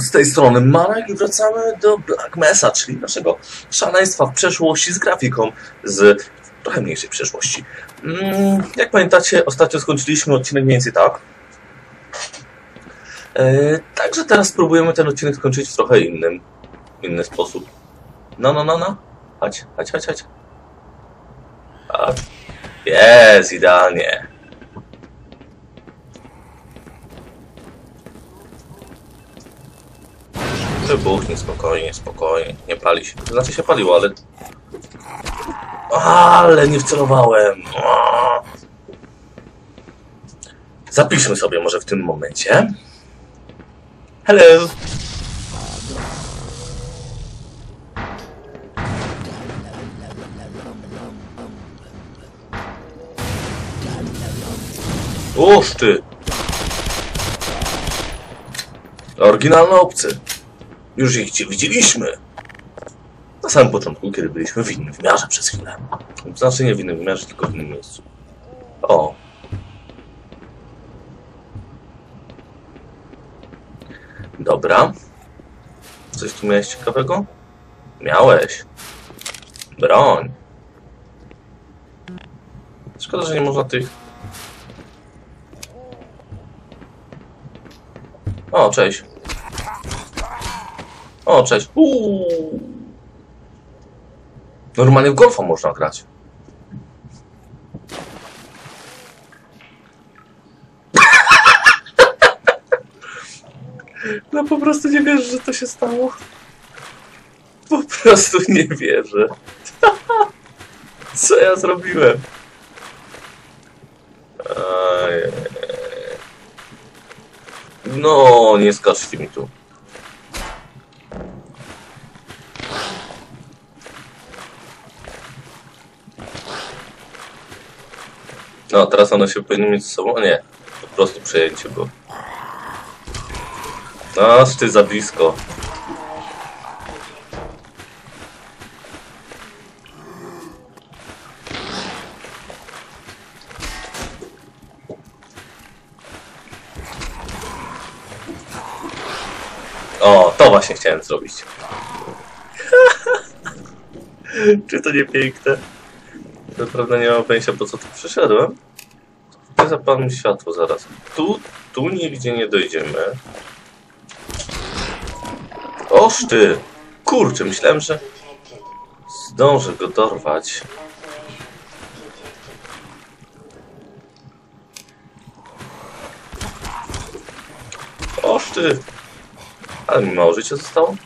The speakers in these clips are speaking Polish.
Z tej strony Marek i wracamy do Black Mesa, czyli naszego szaleństwa w przeszłości z grafiką z trochę mniejszej przeszłości. Mm, jak pamiętacie, ostatnio skończyliśmy odcinek mniej więcej tak. E, także teraz spróbujemy ten odcinek skończyć w trochę innym, inny sposób. No, no, no, no. Chodź, chodź, chodź, chodź. A, jest, idealnie. Wybuchnie spokojnie, spokojnie. Nie pali się. Znaczy się paliło, ale... Ale nie wcelowałem. Zapiszmy sobie może w tym momencie. Hello. Oż ty! Oryginalny obcy. Już ich gdzie widzieliśmy. Na samym początku, kiedy byliśmy w innym wymiarze przez chwilę. Znaczy nie w innym wymiarze, tylko w innym miejscu. O. Dobra. Coś tu miałeś ciekawego? Miałeś. Broń. Szkoda, że nie można tych... O, cześć. O, cześć. Uuu. Normalnie w golfa można grać. No po prostu nie wierzę, że to się stało. Po prostu nie wierzę. Co ja zrobiłem? No, nie skaczcie mi tu. No, teraz one się powinny mieć ze sobą. A nie, po prostu przejęcie było. No, ty za blisko. O, to właśnie chciałem zrobić. Czy to nie piękne? Naprawdę nie mam pojęcia po co tu przyszedłem. Zapalmy światło zaraz. Tu, tu nigdzie nie dojdziemy. Oż ty! Kurczę, myślałem, że zdążę go dorwać. Oż ty! Ale mi mało życia zostało?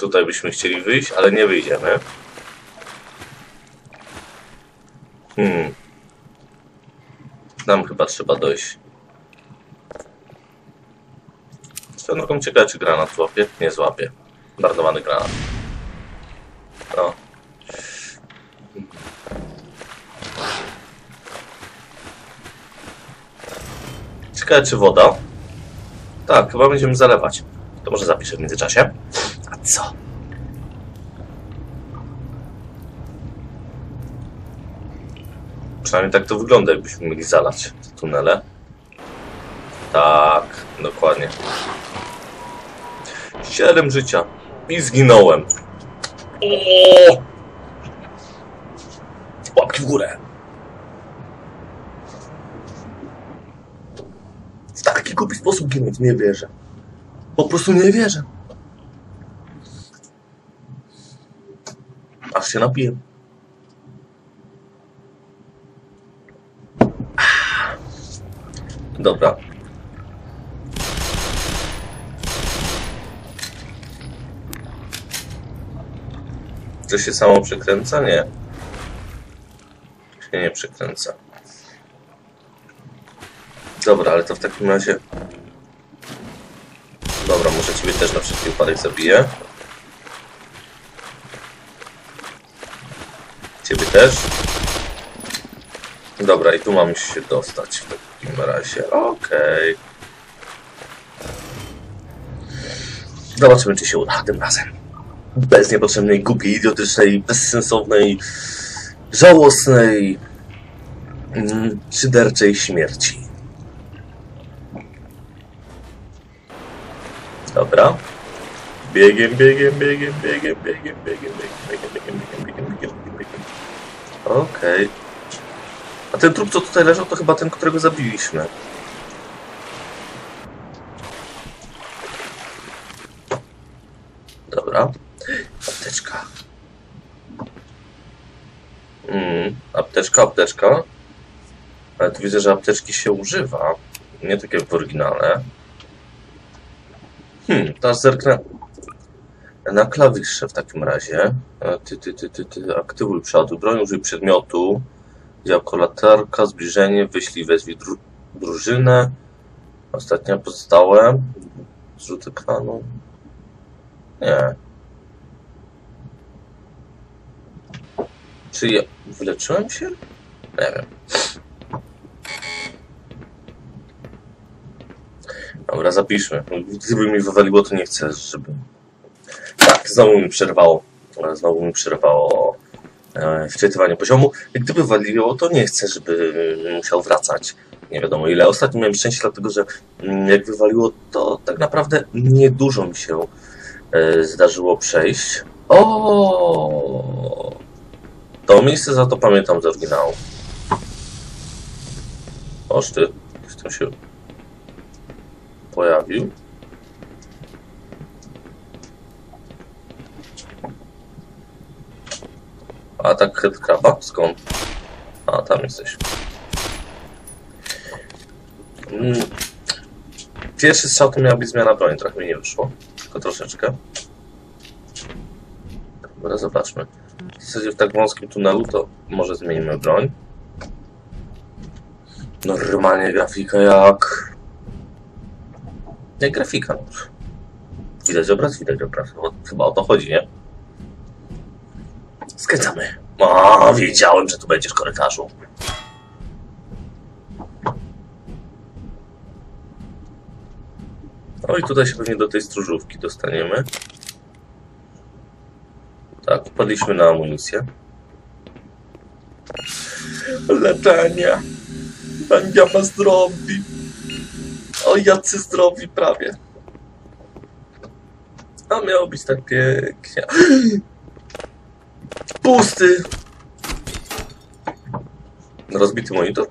Tutaj byśmy chcieli wyjść, ale nie wyjdziemy. Hmm. Nam chyba trzeba dojść. Drogą ciekawe, czy granat złapie? Nie złapie. Marnowany granat. No. Ciekawe, czy woda? Tak, chyba będziemy zalewać. To może zapiszę w międzyczasie. A co? Przynajmniej tak to wygląda, jakbyśmy mieli zalać te tunele. Tak, dokładnie. Siedem życia. I zginąłem. O! Łapki w górę. W taki głupi sposób ginąć nie wierzę. Po prostu nie wierzę. Aż się napiję. Dobra. To się samo przekręca? Nie. Się nie przekręca. Dobra, ale to w takim razie... Dobra, może ciebie też na wszelki wypadek zabiję. Ciebie też. Dobra, i tu mam się dostać w takim razie. Okej. Zobaczymy, czy się uda tym razem. Bez niepotrzebnej, głupiej, idiotycznej, bezsensownej, żałosnej mm, szyderczej śmierci. Dobra. Biegiem, biegiem, biegiem, biegiem, biegiem, biegiem, biegiem, biegiem, biegiem, biegiem, biegiem, biegiem, biegiem. Okej. A ten trup, co tutaj leżał, to chyba ten, którego zabiliśmy. Dobra. Apteczka. Mm, apteczka, apteczka. Ale tu widzę, że apteczki się używa. Nie takie w oryginale. Hmm, teraz zerknę na klawisze w takim razie. E, Ty, ty, ty, ty, ty. Aktywuj przodu, broń, użyj przedmiotu. Działko latarka, zbliżenie, wyślij, wezwij dru drużynę. Ostatnia pozostałe. Zrzut ekranu. Nie. Czy ja wyleczyłem się? Nie wiem. Dobra, zapiszmy. Gdyby mi wywaliło, to nie chcę, żeby... Tak, znowu mi przerwało. Znowu mi przerwało wczytywanie poziomu. Gdyby waliło, to nie chcę, żeby musiał wracać. Nie wiadomo ile. Ostatnio miałem szczęście, dlatego że mm, jak wywaliło, to tak naprawdę niedużo mi się e, zdarzyło przejść. O! To miejsce za to pamiętam z oryginału. Oż ty, ktoś się pojawił. Atak headcraba? Skąd? A, tam jesteś. Mm. Pierwszy strzał to miała być zmiana broni, trochę mi nie wyszło. Tylko troszeczkę. Dobra, zobaczmy. W zasadzie w tak wąskim tunelu to może zmienimy broń. Normalnie grafika jak... Jak grafika. Widać obraz, widać obraz. Chyba o to chodzi, nie? Skręcamy. O, wiedziałem, że tu będziesz korytarzu. No i tutaj się pewnie do tej stróżówki dostaniemy. Tak, wpadliśmy na amunicję. Leczenie. Będziemy zdrowi. O, jacy zdrowi prawie. A miało być tak pięknie. Pusty. Rozbity monitor?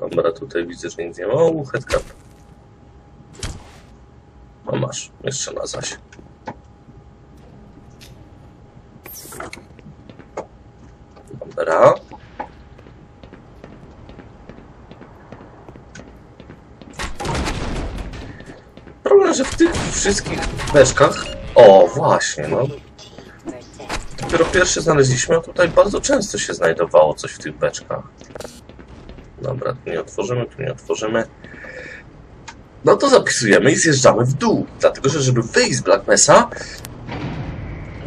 Dobra, tutaj widzę, że nic nie ma. O, headcap. No masz, jeszcze na zaś. Dobra. Problem, że w tych wszystkich beczkach... O, właśnie, no. Dopiero pierwszy znaleźliśmy, a tutaj bardzo często się znajdowało coś w tych beczkach. Dobra, tu nie otworzymy, tu nie otworzymy. No to zapisujemy i zjeżdżamy w dół. Dlatego, że żeby wyjść z Black Mesa...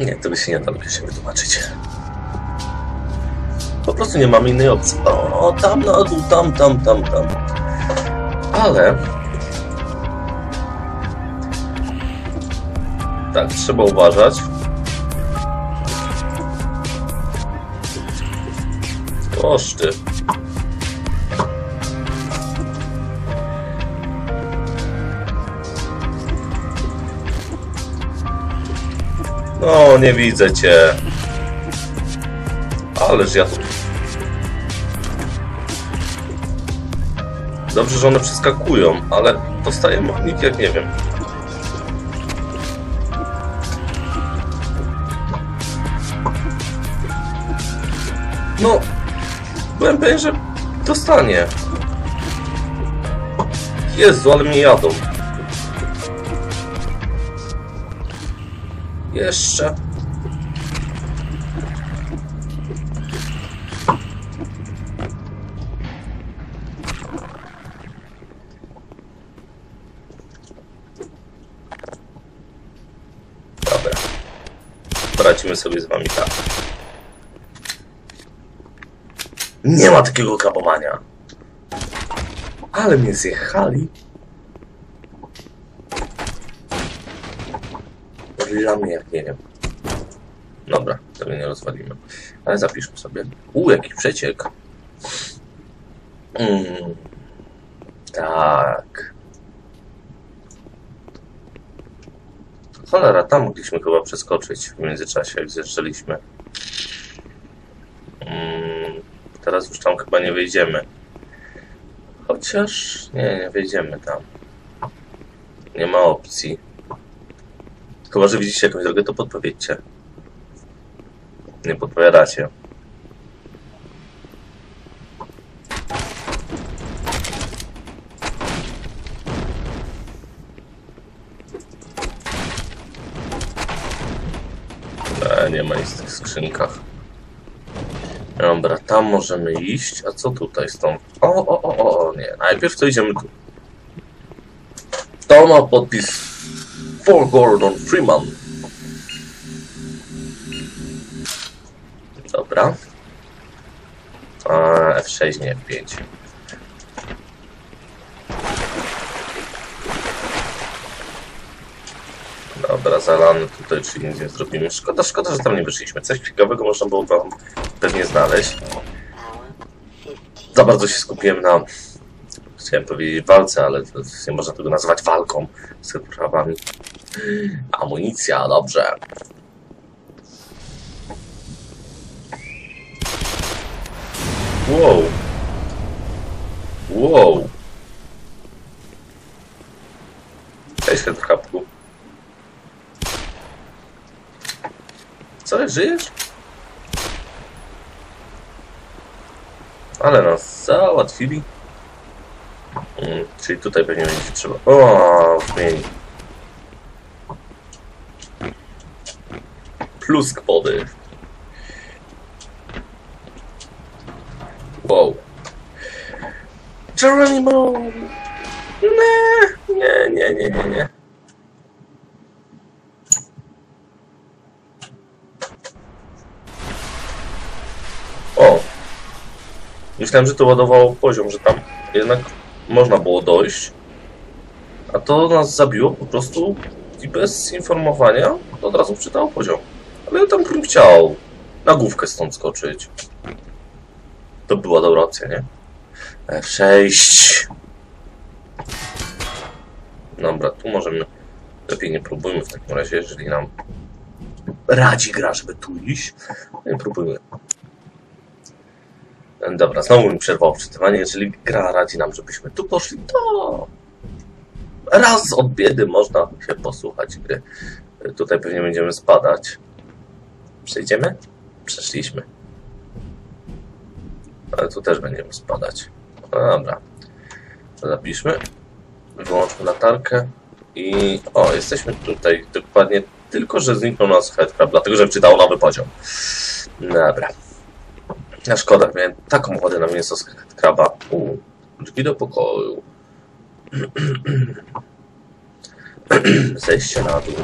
Nie, to by się nie dało się wytłumaczyć. Po prostu nie mamy innej opcji. O, tam na dół, tam, tam, tam, tam. Ale... Tak, trzeba uważać. Oż ty. No, nie widzę cię. Ależ ja tu... Dobrze, że one przeskakują, ale dostajemy od jak nie wiem. No, byłem pewien, że dostanie. Jezu, ale mnie jadą. Jeszcze. Dobra. Poradzimy sobie z wami tak. Nie ma takiego kapowania. Ale mnie zjechali. Dla mnie jak nie wiem. Dobra, tego nie rozwalimy. Ale zapiszmy sobie. U, jaki przeciek. Mm, tak. Cholera, tam mogliśmy chyba przeskoczyć w międzyczasie, jak zjeżdżaliśmy. Mm, teraz już tam chyba nie wejdziemy. Chociaż... Nie, nie wejdziemy tam. Nie ma opcji. Chyba, że widzicie jakąś drogę, to podpowiedzcie. Nie podpowiadacie. E, nie ma nic w tych skrzynkach. Dobra, tam możemy iść. A co tutaj stąd? O, o, o, o, nie. Najpierw to idziemy tu. To ma podpis For Gordon Freeman. Dobra. A, F6, nie F5. Dobra, zalany tutaj, czyli nic nie zrobimy. Szkoda, szkoda, że tam nie wyszliśmy. Coś ciekawego można było wam pewnie znaleźć. Za bardzo się skupiłem na, chciałem powiedzieć walce, ale nie można tego nazwać walką z prawami. Amunicja, dobrze. Wow. Wow. Cześć, Headcrabku. Co, żyjesz? Ale nas załatwili. Mm, czyli tutaj pewnie będzie trzeba... O, zmieni. Plusk wody. Wow. Geronimo! Nie, nie, nie, nie, nie, nie. O! Myślałem, że to ładowało poziom, że tam jednak można było dojść. A to nas zabiło po prostu i bez informowania od razu wczytało poziom. Ale ja tam bym chciał na główkę stąd skoczyć. To była dobra opcja, nie? F6. Dobra, tu możemy... Lepiej nie próbujmy w takim razie, jeżeli nam radzi gra, żeby tu iść. Nie próbujmy. Dobra, znowu mi przerwało wczytywanie. Jeżeli gra radzi nam, żebyśmy tu poszli, to raz od biedy można się posłuchać gry. Tutaj pewnie będziemy spadać. Przejdziemy? Przeszliśmy. Ale tu też będziemy spadać. No dobra. Zapiszmy. Wyłączmy latarkę. I o, jesteśmy tutaj dokładnie tylko, że zniknął nas headcrab, dlatego że wczytał nowy poziom. Dobra. Na szkoda, miałem taką ochotę na mięso z kraba. U, drzwi do pokoju. Zejście na dół.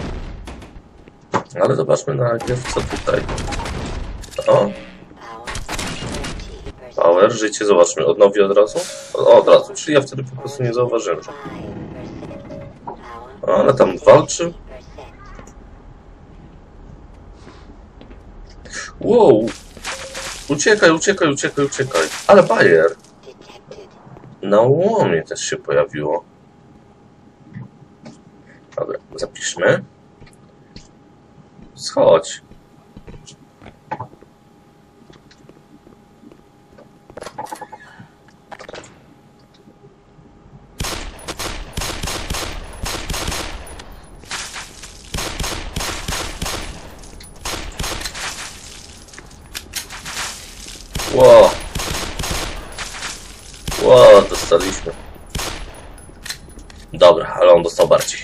Ale zobaczmy najpierw, co tutaj. O, power, życie, zobaczmy, odnowi od razu. O, od razu, czyli ja wtedy po prostu nie zauważyłem, że... Ale tam walczy. Wow! Uciekaj, uciekaj, uciekaj, uciekaj. Ale bajer! Na łomie też się pojawiło. Dobra, zapiszmy. Schodź. Ło. Ło, dostaliśmy. Dobra, ale on dostał bardziej.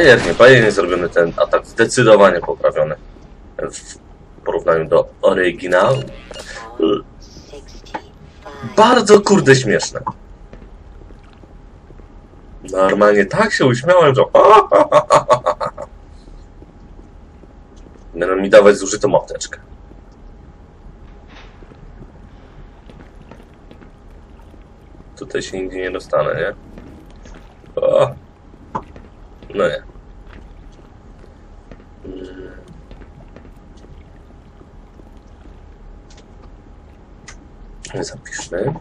Bajernie, bajernie zrobiony ten atak. Zdecydowanie poprawiony. W porównaniu do oryginału. Bardzo kurde śmieszne. Normalnie tak się uśmiałem, że... Będą mi dawać zużytą apteczkę. Tutaj się nigdzie nie dostanę, nie? O. No nie. Zapiszmy.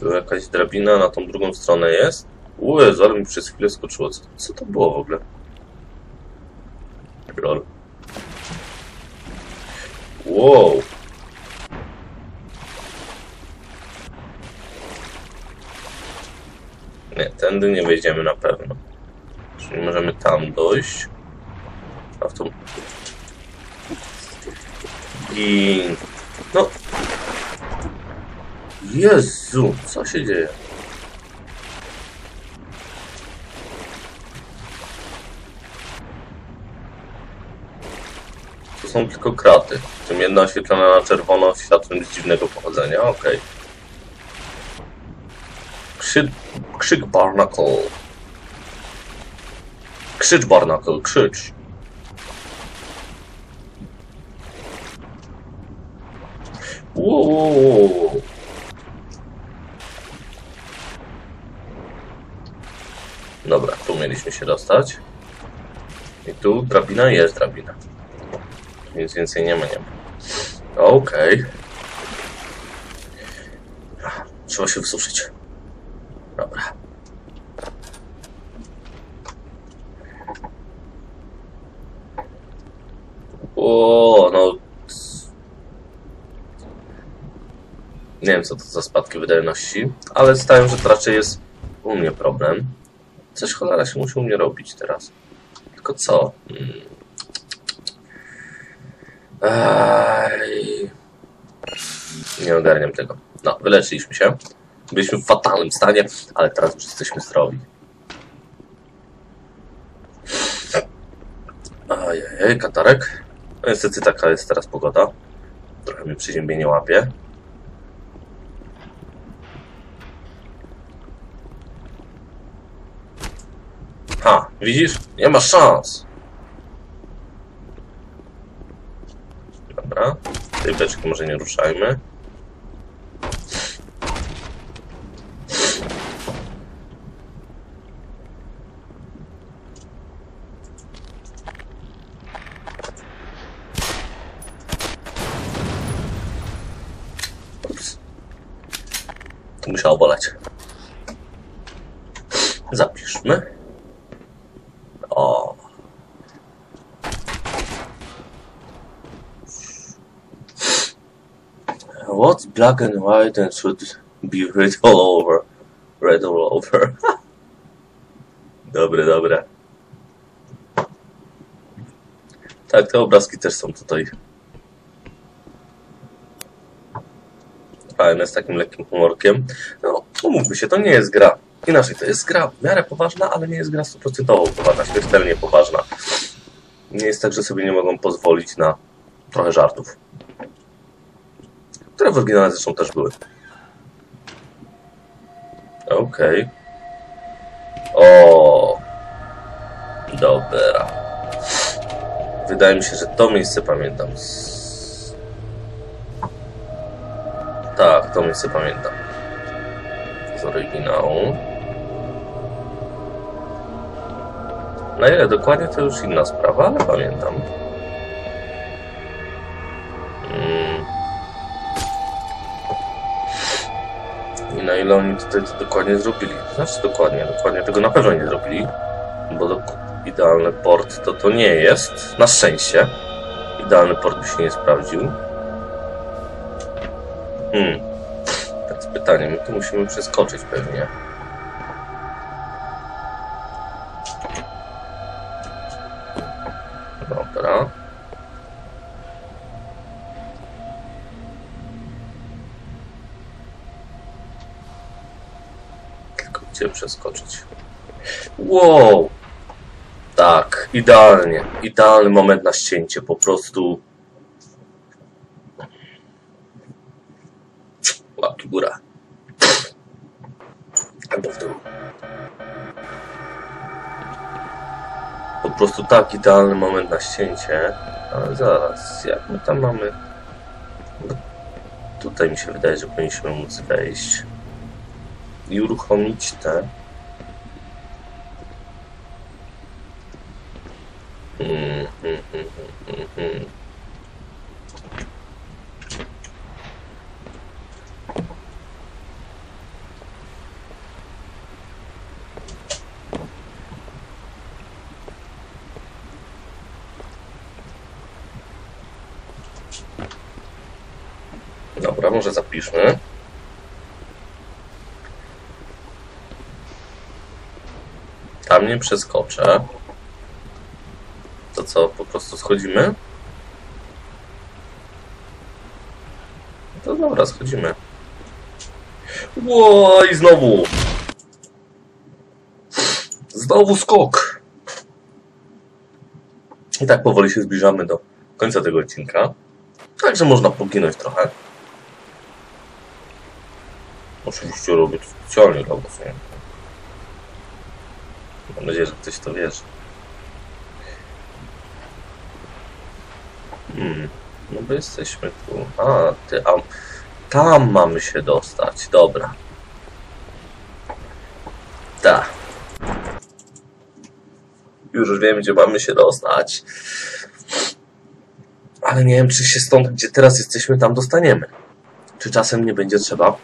Tu jakaś drabina na tą drugą stronę jest. Ue, ale mi przez chwilę skoczyło. Co, co to było w ogóle? Lol. Wow. Nie, tędy nie wejdziemy na pewno. Czyli możemy tam dojść. A w tą... I... No... Jezu, co się dzieje? To są tylko kraty. W tym jedna oświetlona na czerwono światłem z dziwnego pochodzenia. Okej. Krzyk, krzyk Barnacle. Krzycz Barnacle, krzycz. Wow, wow, wow. Dobra, tu mieliśmy się dostać. I tu drabina jest drabina. Więc więcej nie ma, nie ma. Okej. Trzeba się wysuszyć. Dobra. O, no. Nie wiem, co to za spadki wydajności, ale stałem, że to raczej jest u mnie problem. Coś cholera się musi u mnie robić teraz. Tylko co? Hmm. Aj. Nie ogarniam tego. No, wyleczyliśmy się. Byliśmy w fatalnym stanie, ale teraz już jesteśmy zdrowi. Ajajaj, katarek. No niestety taka jest teraz pogoda. Trochę mi przeziębienie łapie. Widzisz? Nie ma szans. Dobra. Tej beczki może nie ruszajmy. Musiało boleć. Zapiszmy. O. What's black and white and should be red all over? Red all over. dobre, dobre. Tak, te obrazki też są tutaj. Fajne, z takim lekkim humorkiem. No, umówmy się, to nie jest gra. Inaczej, to jest gra w miarę poważna, ale nie jest gra stuprocentowo poważna, śmiertelnie poważna. Nie jest tak, że sobie nie mogą pozwolić na trochę żartów. Które w oryginale zresztą też były. Okej. O. Dobra. Wydaje mi się, że to miejsce pamiętam. Tak, to miejsce pamiętam. Z oryginału. Na ile dokładnie to już inna sprawa, ale pamiętam. Ile oni tutaj to dokładnie zrobili? Znaczy dokładnie, dokładnie tego na pewno nie zrobili, bo idealny port to to nie jest, na szczęście. Idealny port by się nie sprawdził. Hmm. Teraz pytanie, my tu musimy przeskoczyć pewnie. Przeskoczyć? Wow! Tak, idealnie. Idealny moment na ścięcie. Po prostu. Łapki w górę. Albo w dół. Po prostu tak idealny moment na ścięcie. Ale zaraz, jak my tam mamy? Tutaj mi się wydaje, że powinniśmy móc wejść i uruchomić te mm, mm, Dobra, może zapiszmy. Nie przeskoczę. To co, po prostu schodzimy? To dobra, schodzimy. Ło, i znowu! Znowu skok! I tak powoli się zbliżamy do końca tego odcinka. Także można poginąć trochę. Oczywiście robię to specjalnie dla. Mam nadzieję, że ktoś to wierzy. Hmm. No bo jesteśmy tu. A, ty, a tam mamy się dostać. Dobra. Tak. Już wiem, gdzie mamy się dostać. Ale nie wiem, czy się stąd, gdzie teraz jesteśmy, tam dostaniemy. Czy czasem nie będzie trzeba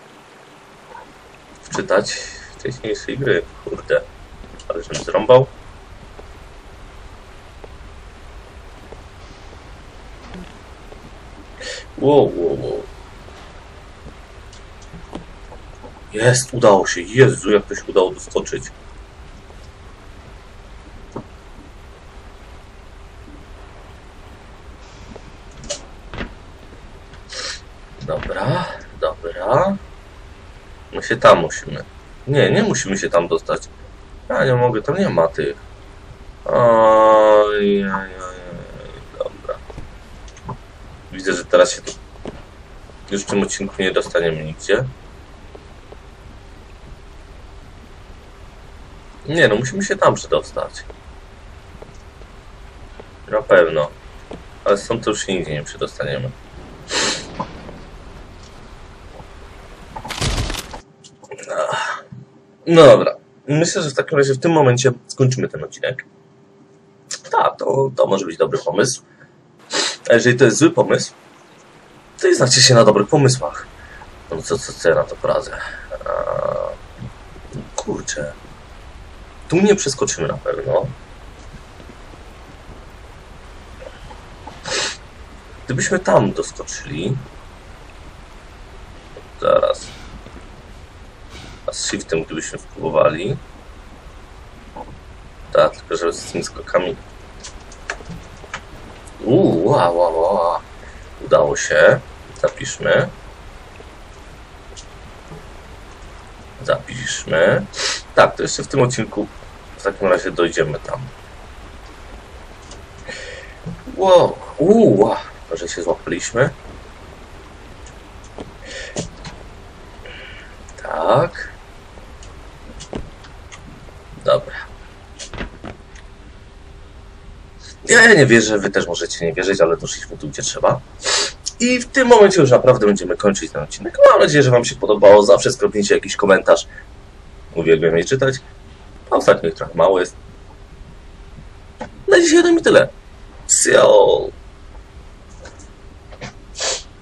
wczytać wcześniejszej gry. Kurde. Ale żebym zrąbał. Wow, wow, wow. Jest, udało się. Jezu, jak to się udało doskoczyć. Dobra, dobra. My się tam musimy. Nie, nie musimy się tam dostać. Ja nie mogę, tam nie ma tych. Oj, oj, oj, dobra. Widzę, że teraz się tu już w tym odcinku nie dostaniemy nigdzie. Nie no, musimy się tam przedostać. Na pewno. Ale stąd to już się nigdzie nie przedostaniemy. No dobra. Myślę, że w takim razie w tym momencie skończymy ten odcinek. Tak, to, to może być dobry pomysł. A jeżeli to jest zły pomysł, to i znacie się na dobrych pomysłach. No co, co, co ja na to poradzę? A, kurczę. Tu nie przeskoczymy na pewno. Gdybyśmy tam doskoczyli. Zaraz. A z shiftem gdybyśmy spróbowali. Tak, tylko że z tymi skokami. Uuu, wow, wow. Udało się. Zapiszmy. Zapiszmy. Tak, to jeszcze w tym odcinku w takim razie dojdziemy tam. Wow, uuu, że się złapaliśmy. Tak. Dobra. Ja nie wierzę, wy też możecie nie wierzyć, ale doszliśmy tu, gdzie trzeba. I w tym momencie już naprawdę będziemy kończyć ten odcinek. Mam nadzieję, że wam się podobało. Zawsze skropnijcie jakiś komentarz. Uwielbiam je czytać. A ostatnio ich trochę mało jest. Na dzisiaj to mi tyle. See you all.